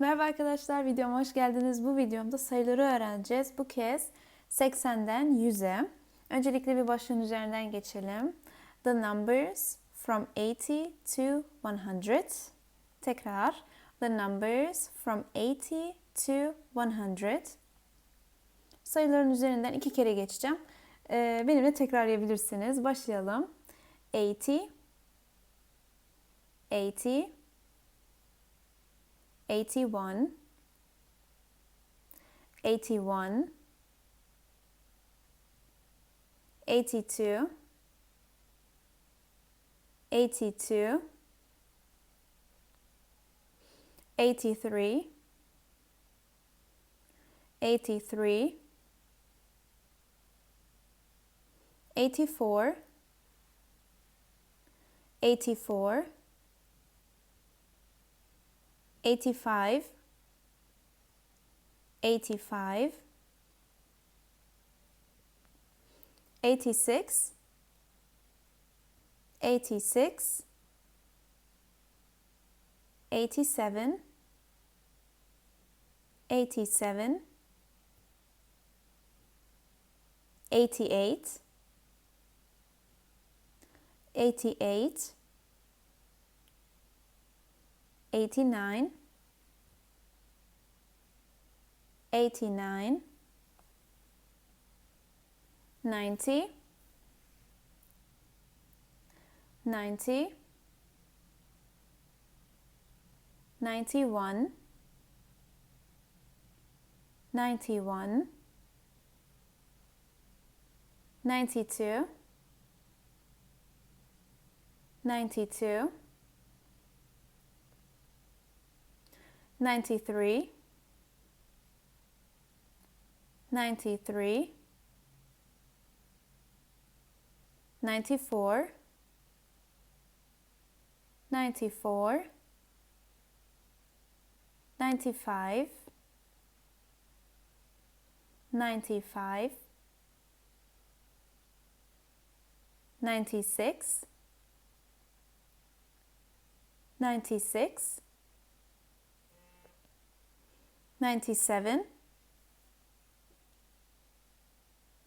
Merhaba arkadaşlar, videoma hoş geldiniz. Bu videomda sayıları öğreneceğiz. Bu kez 80'den 100'e. Öncelikle bir başlığın üzerinden geçelim. The numbers from 80 to 100. Tekrar. The numbers from 80 to 100. Sayıların üzerinden iki kere geçeceğim. Ee, benimle tekrarlayabilirsiniz. Başlayalım. 80 80 81 81 82 82 83 83 84 84 85 85 86 86 87 87 88 88 89 89, 90, 90, 91, 91, 92, 92, 93, 93, 94, 94, 95, 95, 96, 96, 97,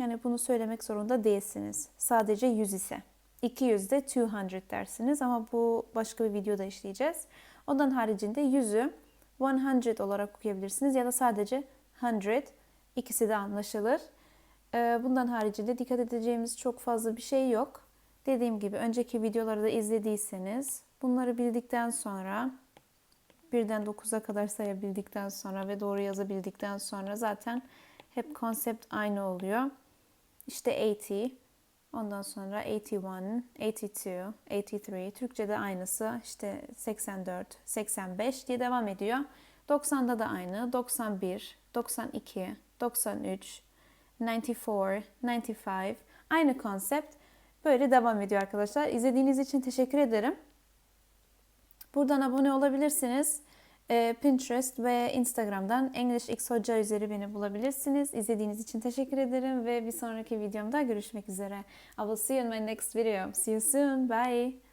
Yani bunu söylemek zorunda değilsiniz. Sadece 100 ise. 200 de 200 dersiniz ama bu başka bir videoda işleyeceğiz. Ondan haricinde 100'ü 100 olarak okuyabilirsiniz ya da sadece 100 ikisi de anlaşılır. Ee, bundan haricinde dikkat edeceğimiz çok fazla bir şey yok. Dediğim gibi önceki videoları da izlediyseniz bunları bildikten sonra birden 9'a kadar sayabildikten sonra ve doğru yazabildikten sonra zaten hep konsept aynı oluyor. İşte AT, ondan sonra AT1, AT2, AT3, Türkçe'de aynısı işte 84, 85 diye devam ediyor. 90'da da aynı 91, 92, 93, 94, 95 aynı konsept böyle devam ediyor arkadaşlar. İzlediğiniz için teşekkür ederim. Buradan abone olabilirsiniz. Ee, Pinterest ve Instagram'dan English X Hoca üzeri beni bulabilirsiniz. İzlediğiniz için teşekkür ederim ve bir sonraki videomda görüşmek üzere. I will see you in my next video. See you soon. Bye.